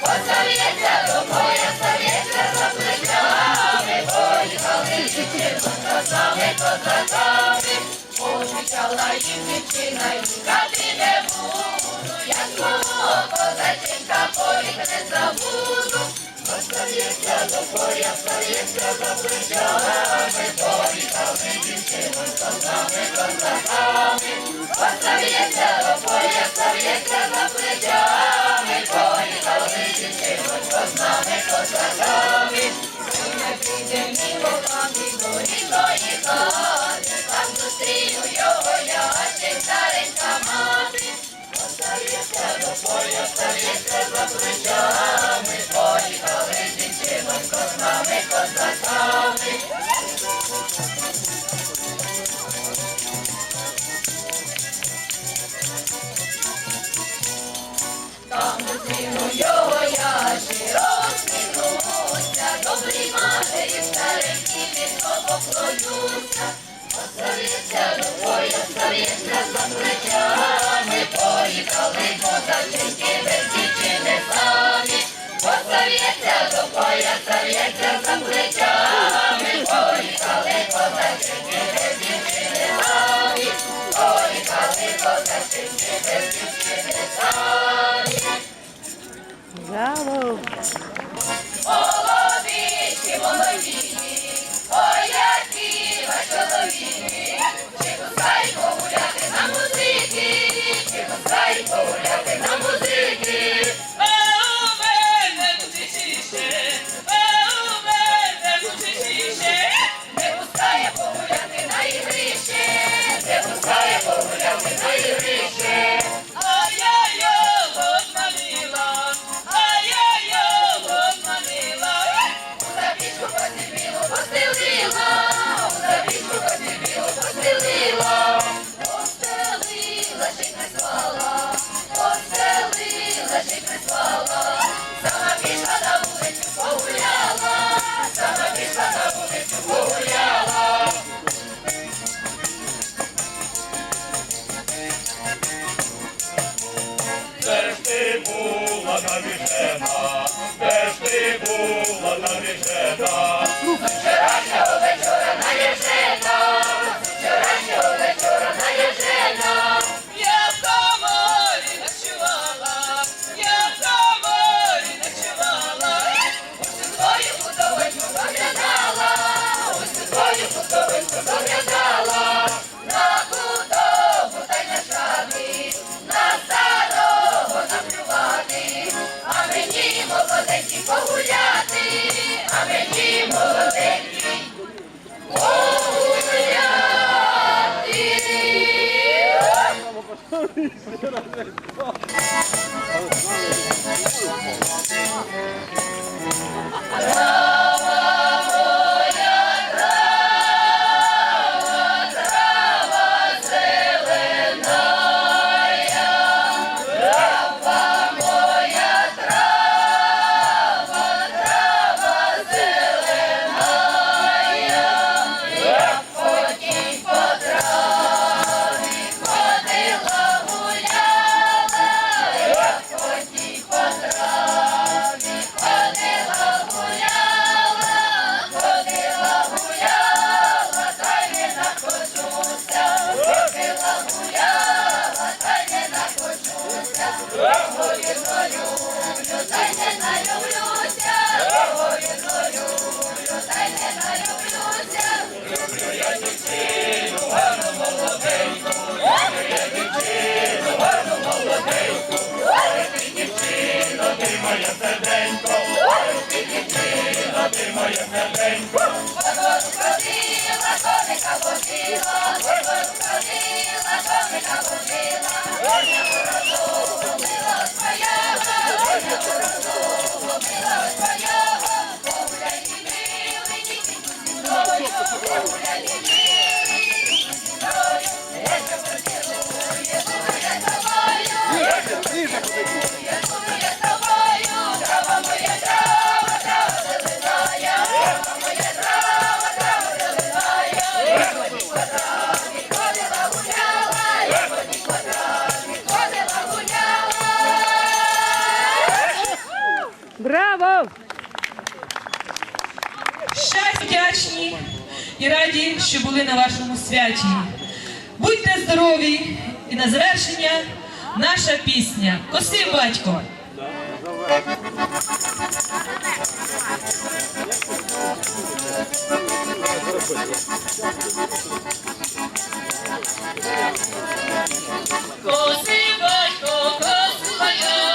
Посовіться до Діти казали, казали, обіцяла їм не буду, я свого козаченка порік не забуду, остається до боя, за плечами, повітали дівчину, казали, козаками, остається до боя, стається за плечами, повітали дівчину, з нами козаками, ми не. Поїхали, треба плечами, поїхали, дівчина. поклонюся, Оставіться рукою, совіть нас закриття, ми поїхали до зачинки, без дівчини самі, Оставіться рукою, совіться закриття, ми поїхали до без дівчини самі, поїхали до без дівчини Amen. Krishna José. що були на вашому святі. Будьте здорові і на завершення наша пісня. Коси, батько. Коси, батько, коси, батько.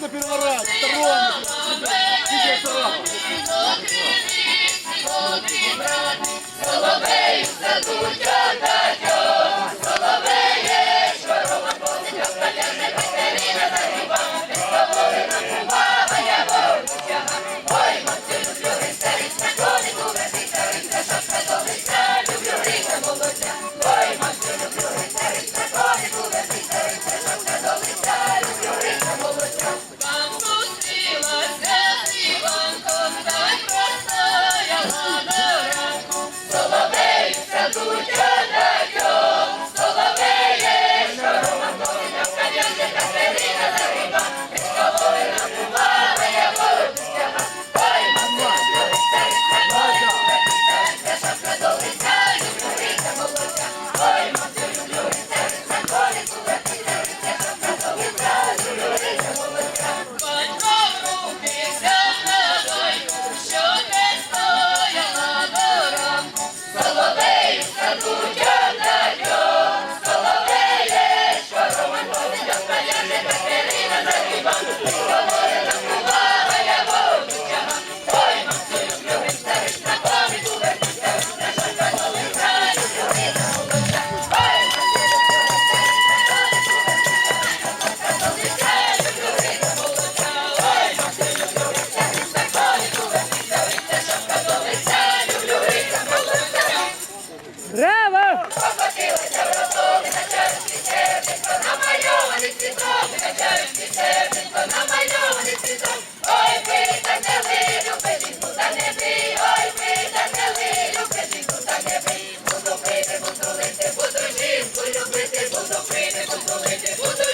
надо переворачивать, второго. Соловей, задуть, Робити, буду, лити, буду